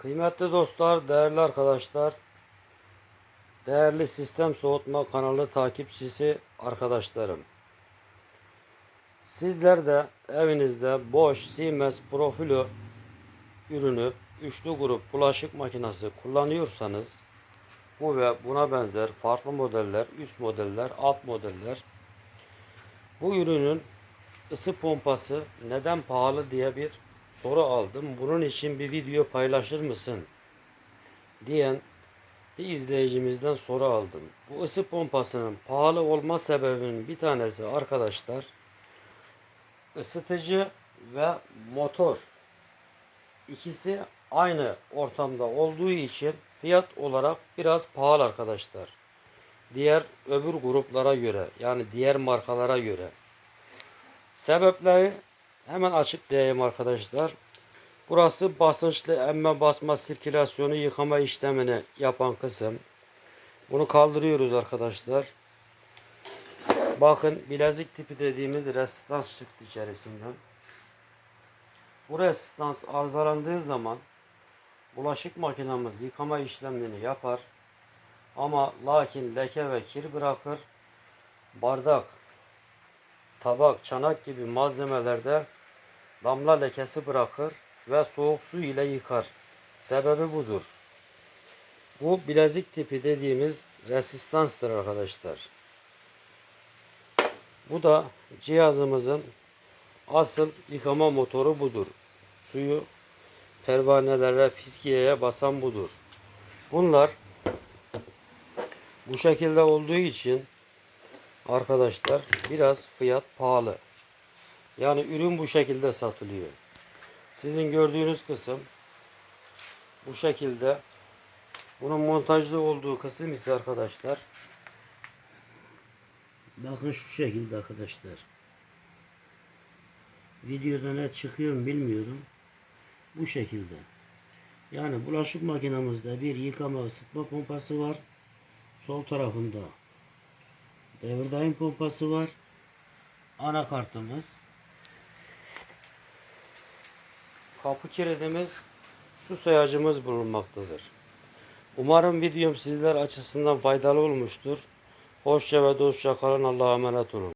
Kıymetli dostlar, değerli arkadaşlar, değerli Sistem Soğutma kanalı takipçisi arkadaşlarım. Sizler de evinizde boş Siemens Profilo ürünü üçlü grup bulaşık makinesi kullanıyorsanız bu ve buna benzer farklı modeller, üst modeller, alt modeller bu ürünün ısı pompası neden pahalı diye bir soru aldım. Bunun için bir video paylaşır mısın? diyen bir izleyicimizden soru aldım. Bu ısı pompasının pahalı olma sebebinin bir tanesi arkadaşlar ısıtıcı ve motor ikisi aynı ortamda olduğu için fiyat olarak biraz pahalı arkadaşlar. Diğer öbür gruplara göre yani diğer markalara göre. Sebepleri hemen açıklayayım arkadaşlar. Burası basınçlı emme basma sirkülasyonu yıkama işlemini yapan kısım. Bunu kaldırıyoruz arkadaşlar. Bakın bilezik tipi dediğimiz resistans çıktı içerisinden. Bu resistans arızalandığı zaman bulaşık makinamız yıkama işlemini yapar. Ama lakin leke ve kir bırakır. Bardak, tabak, çanak gibi malzemelerde damla lekesi bırakır ve soğuk su ile yıkar. Sebebi budur. Bu bilezik tipi dediğimiz resistanstır arkadaşlar. Bu da cihazımızın asıl yıkama motoru budur. Suyu pervanelere, fiskiyeye basan budur. Bunlar bu şekilde olduğu için arkadaşlar biraz fiyat pahalı. Yani ürün bu şekilde satılıyor. Sizin gördüğünüz kısım bu şekilde. Bunun montajlı olduğu kısım ise arkadaşlar bakın şu şekilde arkadaşlar. Videoda ne çıkıyor bilmiyorum. Bu şekilde. Yani bulaşık makinemizde bir yıkama ısıtma pompası var. Sol tarafında devir daim pompası var. Anakartımız. Kapı kilidimiz, su sayacımız bulunmaktadır. Umarım videom sizler açısından faydalı olmuştur. Hoşça ve dostça kalın. Allah'a emanet olun.